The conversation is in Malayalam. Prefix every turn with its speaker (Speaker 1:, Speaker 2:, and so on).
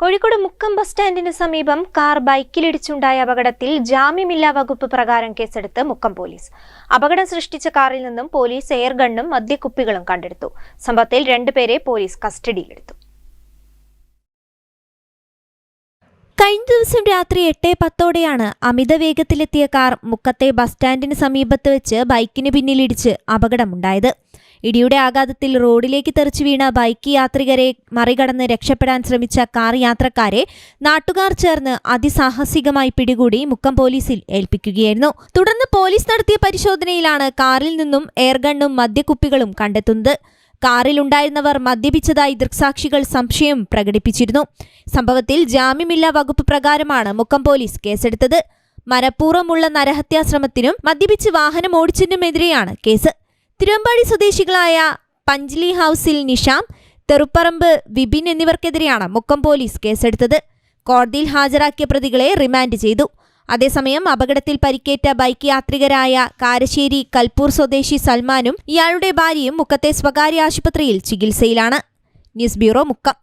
Speaker 1: കോഴിക്കോട് മുക്കം ബസ് സ്റ്റാൻഡിന് സമീപം കാർ ബൈക്കിലിടിച്ചുണ്ടായ അപകടത്തിൽ ജാമ്യമില്ലാ വകുപ്പ് പ്രകാരം കേസെടുത്ത് മുക്കം പോലീസ്. അപകടം സൃഷ്ടിച്ച കാറിൽ നിന്നും പോലീസ് എയർ ഗണ്ണും മദ്യക്കുപ്പികളും കണ്ടെടുത്തു. സംഭവത്തിൽ രണ്ടുപേരെ പോലീസ് കസ്റ്റഡിയിലെടുത്തു. കഴിഞ്ഞ ദിവസം രാത്രി എട്ട് പത്തോടെയാണ് അമിത വേഗത്തിലെത്തിയ കാർ മുക്കത്തെ ബസ് സ്റ്റാൻഡിന് സമീപത്ത് വെച്ച് ബൈക്കിന് പിന്നിലിടിച്ച് അപകടമുണ്ടായത്. ഇടിയുടെ ആഘാതത്തിൽ റോഡിലേക്ക് തെറിച്ചു വീണ ബൈക്ക് യാത്രികരെ മറികടന്ന് രക്ഷപ്പെടാൻ ശ്രമിച്ച കാർ യാത്രക്കാരെ നാട്ടുകാർ ചേർന്ന് അതിസാഹസികമായി പിടികൂടി മുക്കം പോലീസിൽ ഏൽപ്പിക്കുകയായിരുന്നു. തുടർന്ന് പോലീസ് നടത്തിയ പരിശോധനയിലാണ് കാറിൽ നിന്നും എയർഗണ്ണും മദ്യക്കുപ്പികളും കണ്ടെത്തുന്നത്. കാറിലുണ്ടായിരുന്നവർ മദ്യപിച്ചതായി ദൃക്സാക്ഷികൾ സംശയം പ്രകടിപ്പിച്ചിരുന്നു. സംഭവത്തിൽ ജാമ്യമില്ലാ വകുപ്പ് പ്രകാരമാണ് മുക്കം പോലീസ് കേസെടുത്തത്. മനഃപൂർവമുള്ള നരഹത്യാശ്രമത്തിനും മദ്യപിച്ച് വാഹനം ഓടിച്ചതിനുമെതിരെയാണ് കേസ്. തിരുവമ്പാടി സ്വദേശികളായ പഞ്ച്ലി ഹൌസിൽ നിഷാം തെറുപ്പറമ്പ് വിപിൻ എന്നിവർക്കെതിരെയാണ് മുക്കം പോലീസ് കേസെടുത്തത്. കോടതിയിൽ ഹാജരാക്കിയ പ്രതികളെ റിമാൻഡ് ചെയ്തു. അതേസമയം അപകടത്തിൽ പരിക്കേറ്റ ബൈക്ക് യാത്രികരായ കാരശ്ശേരി കൽപ്പൂർ സ്വദേശി സൽമാനും ഇയാളുടെ ഭാര്യയും മുക്കത്തെ സ്വകാര്യ ആശുപത്രിയിൽ ചികിത്സയിലാണ്. News bureau Mukkam.